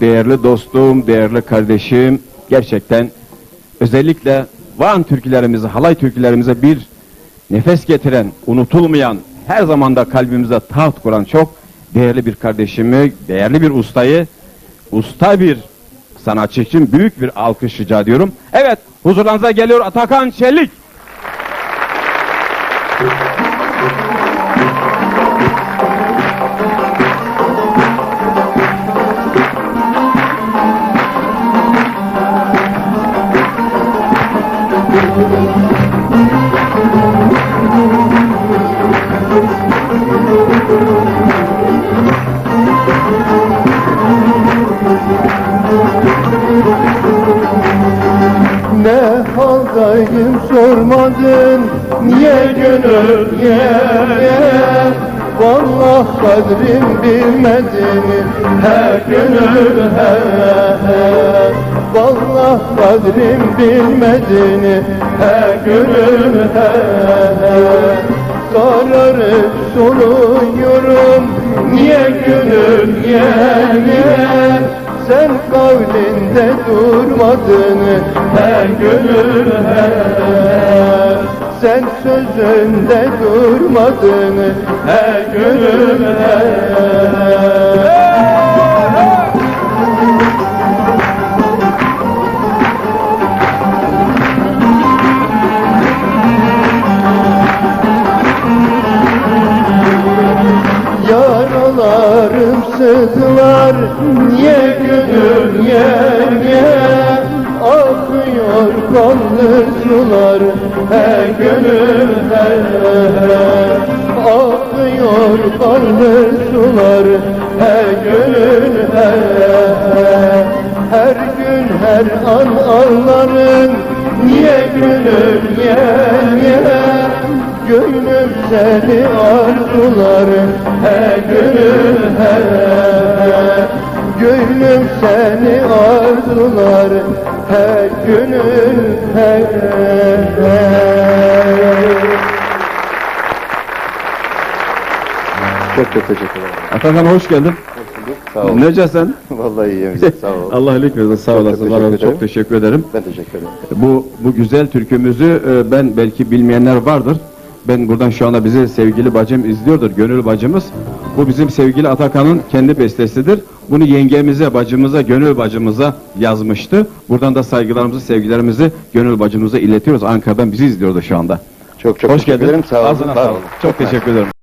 değerli dostum, değerli kardeşim, gerçekten özellikle Van türkülerimize, halay türkülerimize bir nefes getiren, unutulmayan, her zaman da kalbimize taht kuran çok değerli bir kardeşimi, değerli bir ustayı, usta bir sanatçı için büyük bir alkış rica ediyorum. Evet, huzurlarınıza geliyor Atakan Çelik. Ne haldayım sormadın. Niye gönül niye Vallahi kadrim bilmedin. He gönül he he. Vallahi kadrim bilmedin. He gönül he he. Kararıp soluyorum Niye gönül niye sen kavlinde durmadın. Her gönül her Sen sözünde durmadın. Her gönül her Niye gönül yer Akıyor kanlı sular Her gönül her Akıyor kanlı sular Her gönül her Her gün her an ağlarım Niye gönül yer Gönlüm seni arzular He gönül he Gönlüm seni arzular He gönül he Çok çok teşekkür ederim. Atakan hoş geldin. Sağ olun. Necesin? Vallahi iyiyim. Sağ olun. Allah iyilik versin. Sağ Çok olasın. teşekkür var olun. Çok teşekkür ederim. Ben teşekkür ederim. Bu bu güzel türkümüzü e, ben belki bilmeyenler vardır. Ben buradan şu anda bizi sevgili bacım izliyordur. Gönül bacımız. Bu bizim sevgili Atakan'ın kendi bestesidir. Bunu yengemize, bacımıza, gönül bacımıza yazmıştı. Buradan da saygılarımızı, sevgilerimizi gönül bacımıza iletiyoruz. Ankara'dan bizi izliyordu şu anda. Çok çok Hoş teşekkür geldin. ederim. Sağ olun. Ağzına sağlık. olun. Çok teşekkür ederim.